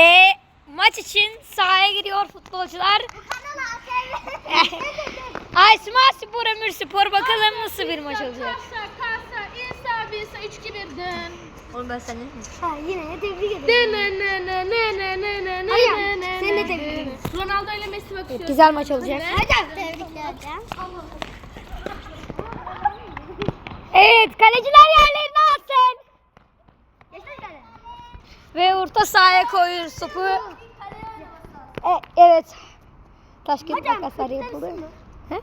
Ve maç için sahaya giriyor futbolcular. Aysma Spor, Ömür Spor bakalım nasıl bir maç olacak. Kasa, kasa, insa, bilsa, 3 2 1 dön. Oğlum ben seni Ha yine tebrik ederim. Ne ne ne ne ne ne ne ne ne ne seni de ne tebrik ne. ederim. Ronaldo ile Messi bakışıyor. Güzel maç olacak. Hocam tebrikler. Evet kaleciler yerlerine Ve orta sahaya koyuyoruz topu. E, evet. Taş kağıt Hocam, makaslar kırktan yapılıyor. mı? He?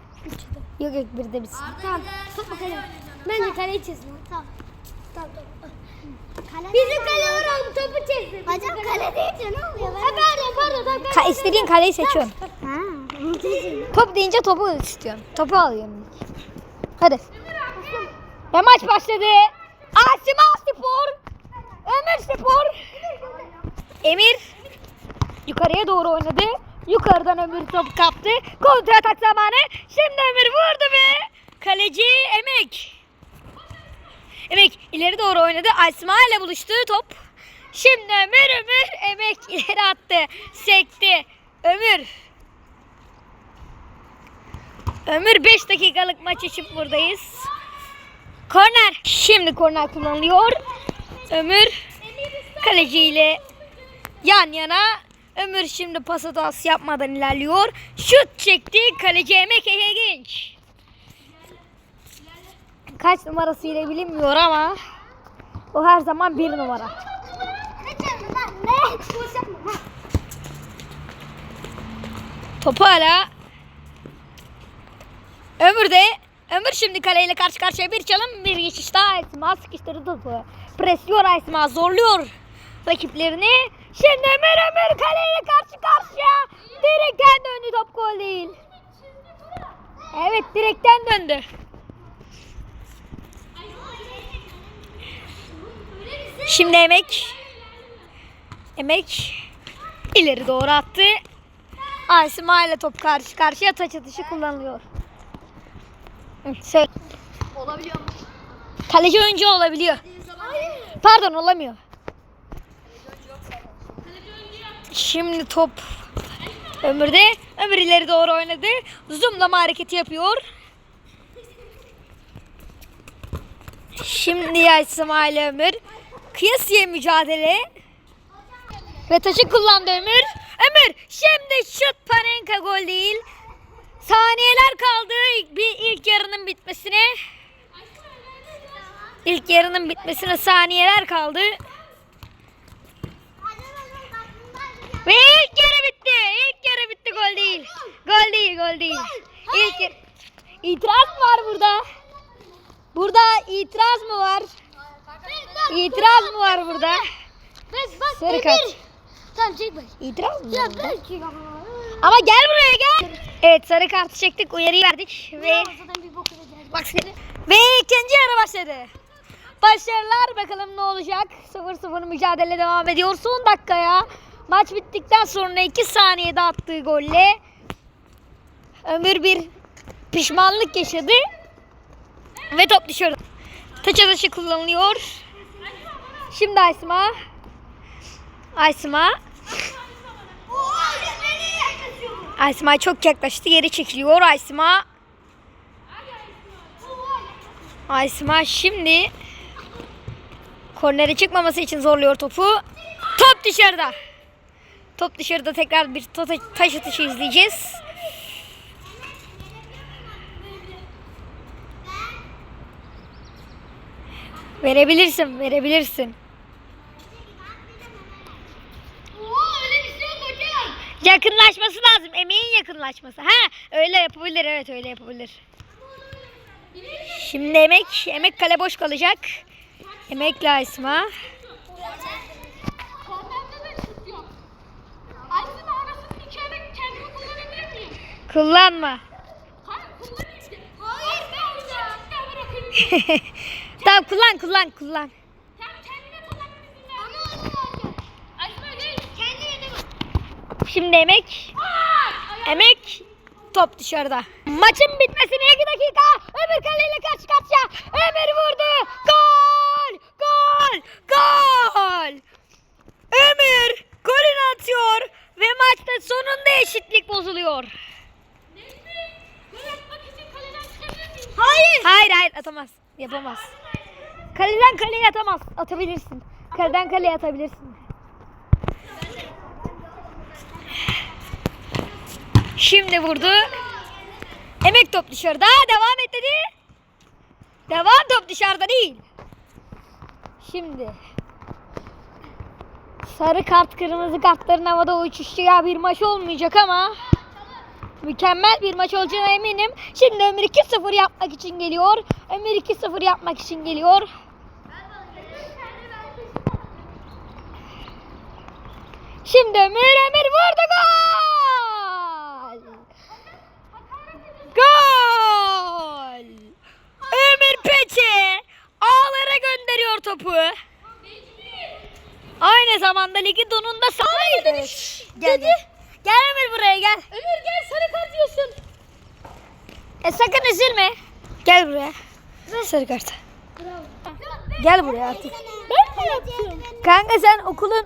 Yok yok bir de biz. Tamam. Top bakalım. Bence kaleyi çizsin. Tamam. Tamam tamam. Kale Bizim kale var oğlum topu çizsin. Hocam kale deyince ne oluyor? Ha pardon pardon. Tamam, Ka istediğin kaleyi seçiyorsun. Ha. Top deyince topu istiyorum. Topu alıyorum. Hadi. Ve maç başladı. Asima Spor. Ömür Spor. Emir yukarıya doğru oynadı. Yukarıdan Ömür top kaptı. Kontra atak zamanı. Şimdi Ömür vurdu ve kaleci Emek. Emek ileri doğru oynadı. Asma ile buluştu top. Şimdi Ömür Ömür Emek ileri attı. Sekti. Ömür Ömür 5 dakikalık maç için buradayız. Korner. Şimdi korner kullanılıyor. Ömür kaleciyle yan yana. Ömür şimdi pas hatası yapmadan ilerliyor. Şut çekti. Kaleci Emek Genç. Kaç numarası ile bilinmiyor ama o her zaman bir numara. Topu hala Ömür de Ömür şimdi kaleyle karşı karşıya bir çalım bir geçiş daha Esma sıkıştırdı topu. Presliyor Esma zorluyor rakiplerini. Şimdi Ömür Ömür kaleyle karşı karşıya. Direkten döndü top gol değil. Evet direkten döndü. Şimdi Emek Emek ileri doğru attı. Asima ile top karşı karşıya taç atışı kullanılıyor. Hı, Söyle. Olabiliyor mu? Kaleci oyuncu olabiliyor. Pardon olamıyor. Şimdi top Ömür'de. Ömür ileri doğru oynadı. Zoomlama hareketi yapıyor. Şimdi Aysima ile Ömür. Kıyasıya mücadele. Ve taşı kullandı Ömür. Ömür şimdi şut Panenka gol değil. Saniyeler kaldı bir ilk yarının bitmesine. İlk yarının bitmesine saniyeler kaldı. Ve ilk yarı bitti. İlk yarı bitti gol değil. Gol değil gol değil. İlk yarı... İtiraz mı var burada? Burada itiraz mı var? İtiraz mı var burada? Sarı kart. İtiraz mı? Ya belki. Ama gel buraya gel. Evet sarı kartı çektik uyarıyı verdik ve bak seni. Ve ikinci yarı başladı. Başarılar bakalım ne olacak. 0-0 mücadele devam ediyor. Son dakikaya maç bittikten sonra 2 saniyede attığı golle Ömür bir pişmanlık yaşadı. Ve top dışarıda. Taç atışı kullanılıyor. Şimdi Aysma. Aysma. Aysma çok yaklaştı. Geri çekiliyor Aysma. Aysma şimdi kornere çıkmaması için zorluyor topu. Top dışarıda. Top dışarıda tekrar bir ta- taş atışı izleyeceğiz. Verebilirsin, verebilirsin. öyle bir şey. Yakınlaşması lazım. Emeğin yakınlaşması. Ha, öyle yapabilir. Evet, öyle yapabilir. Şimdi emek, emek kale boş kalacak. Emekle Aysma. Kullanma. Tamam kullan, kullan, kullan. Şimdi emek, emek top dışarıda. Maçın bitmesine 2 dakika. Ömür kaleyle karşı karşıya. Ömür vurdu. Gol! Gol! Gol! Ömür golün eşitlik bozuluyor. Gol atmak için kaleden çıkabilir miyim? Hayır. Atamaz. Yapamaz. Kaleden kaleye atamaz. Atabilirsin. Kaleden kaleye atabilirsin. Şimdi vurdu. Emek top dışarıda. Devam et dedi. Devam top dışarıda değil. Şimdi. Sarı kart kırmızı kartların havada uçuşacağı bir maç olmayacak ama mükemmel bir maç olacağına eminim. Şimdi Ömür 2-0 yapmak için geliyor. Ömür 2-0 yapmak için geliyor. Şimdi Ömür Ömür vurdu gol! Gol! Ömür Peçe ağlara gönderiyor topu. Aynı zamanda ligi donunda sahip. Gel gel. Gel Ömür buraya gel. Ömür gel. E sakın üzülme. Gel buraya. Sarı kart. Gel buraya artık. Ben mi yapıyorum? Kanka sen okulun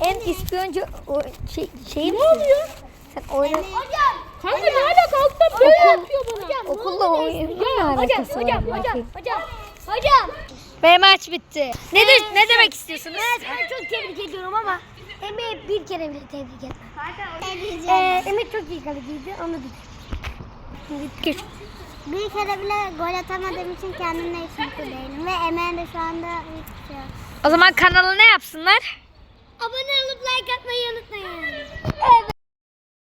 en ispiyoncu o şey, şey ne oluyor? Sen oyna Hocam. Kanka ne alaka alttan böyle Okul- yapıyor bana. Hocam. okulda oyun ne alakası var? Hocam. bakayım? Hocam. Hocam. Hocam. Ve maç bitti. Ne de, ne demek istiyorsunuz? Ben çok tebrik ediyorum ama Emre'yi bir kere bile tebrik etmem. Ee, Emre çok iyi kaleciydi. Onu bir Bir kere bile gol atamadığım için kendimle hiç mutlu değilim. Ve Emre de şu anda hiçbir şey yok. O zaman kanala ne yapsınlar? Abone olup like atmayı unutmayın. Evet.